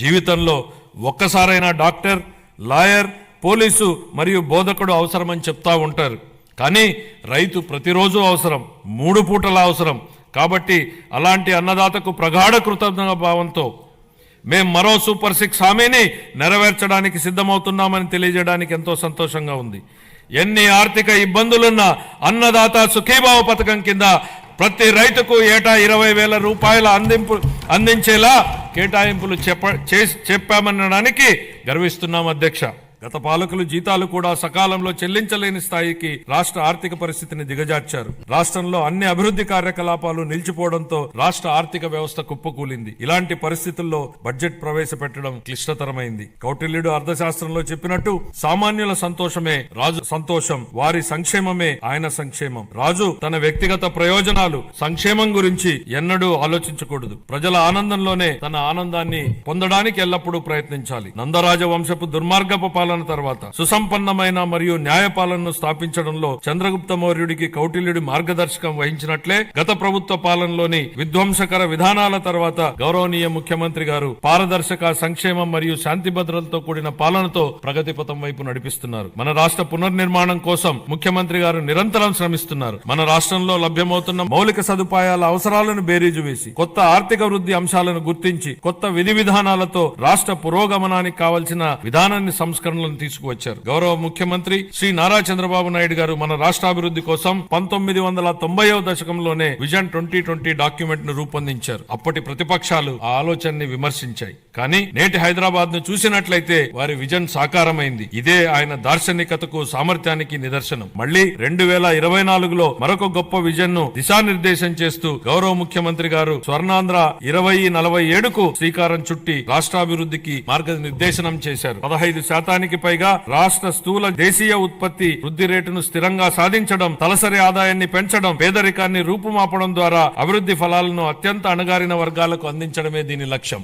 జీవితంలో ఒక్కసారైనా doctor lawyer police మరియు బోధకుడు అవసరమని చెప్తా ఉంటారు. కానీ రైతు ప్రతిరోజు అవసరం మూడు పూటల అవసరం. కాబట్టి అలాంటి అన్నదాతకు ప్రగాఢ కృతజ్ఞ భావంతో మేం మరో సూపర్ సిక్స్ హామీని నెరవేర్చడానికి సిద్ధమవుతున్నామని తెలియజేయడానికి ఎంతో సంతోషంగా ఉంది. ఎన్ని ఆర్థిక ఇబ్బందులున్నా అన్నదాత సుఖీభావ పథకం కింద ప్రతి రైతుకు ఏటా ఇరవై వేల రూపాయల అందింపు అందించేలా కేటాయింపులు చెప్ప చేసి చెప్పామనడానికి గర్విస్తున్నాం అధ్యక్ష. గత పాలకులు జీతాలు కూడా సకాలంలో చెల్లించలేని స్థాయికి రాష్ట్ర ఆర్థిక పరిస్థితిని దిగజార్చారు. రాష్ట్రంలో అన్ని అభివృద్ధి కార్యకలాపాలు నిలిచిపోవడంతో రాష్ట్ర ఆర్థిక వ్యవస్థ కుప్పకూలింది. ఇలాంటి పరిస్థితుల్లో బడ్జెట్ ప్రవేశపెట్టడం క్లిష్టతరమైంది. కౌటిల్యుడు అర్థశాస్త్రంలో చెప్పినట్టు సామాన్యుల సంతోషమే రాజు సంతోషం వారి సంక్షేమమే ఆయన సంక్షేమం. రాజు తన వ్యక్తిగత ప్రయోజనాలు సంక్షేమం గురించి ఎన్నడూ ఆలోచించకూడదు. ప్రజల ఆనందంలోనే తన ఆనందాన్ని పొందడానికి ఎల్లప్పుడూ ప్రయత్నించాలి. నందరాజ వంశపు దుర్మార్గపు పాలన తర్వాత సుసంపన్నమైన మరియు న్యాయపాలనను స్థాపించడంలో చంద్రగుప్త మౌర్యుడికి కౌటిల్యుడి మార్గదర్శకం వహించినట్లే గత ప్రభుత్వ పాలనలోని విధ్వంసకర విధానాల తర్వాత గౌరవనీయ ముఖ్యమంత్రి గారు పారదర్శక సంక్షేమం మరియు శాంతి భద్రతలతో కూడిన పాలనతో ప్రగతి పథం వైపు నడిపిస్తున్నారు. మన రాష్ట్ర పునర్నిర్మాణం కోసం ముఖ్యమంత్రి గారు నిరంతరం శ్రమిస్తున్నారు. మన రాష్ట్రంలో లభ్యమవుతున్న మౌలిక సదుపాయాల అవసరాలను బేరీజు వేసి కొత్త ఆర్థిక వృద్ధి అంశాలను గుర్తించి కొత్త విధి విధానాలతో రాష్ట్ర పురోగమనానికి కావలసిన విధానాన్ని సంస్కరణ సంస్కరణలను తీసుకువచ్చారు. గౌరవ ముఖ్యమంత్రి శ్రీ నారా చంద్రబాబు నాయుడు గారు మన రాష్ట్రాభివృద్ధి కోసం పంతొమ్మిది వందల తొంభైవ దశకంలోనే విజన్ ట్వంటీ ట్వంటీ డాక్యుమెంట్ను రూపొందించారు. అప్పటి ప్రతిపక్షాలు ఆ ఆలోచనని విమర్శించాయి. కానీ నేటి హైదరాబాద్ను చూసినట్లయితే వారి విజన్ సాకారమైంది. ఇదే ఆయన దార్శనికతకు సామర్థ్యానికి నిదర్శనం. మళ్ళీ రెండు వేల ఇరవై నాలుగులో మరొక గొప్ప విజన్ను దిశానిర్దేశం చేస్తూ గౌరవ ముఖ్యమంత్రి గారు స్వర్ణాంధ్ర ఇరవై నలభై ఏడుకు శ్రీకారం చుట్టి రాష్ట్రాభివృద్ధికి మార్గనిర్దేశనం చేశారు. పదహైదు శాతానికి శాతానికి పైగా రాష్ట్ర స్థూల దేశీయ ఉత్పత్తి వృద్ధి రేటును స్థిరంగా సాధించడం తలసరి ఆదాయాన్ని పెంచడం పేదరికాన్ని రూపుమాపడం ద్వారా అభివృద్ధి ఫలాలను అత్యంత అణగారిన వర్గాలకు అందించడమే దీని లక్ష్యం.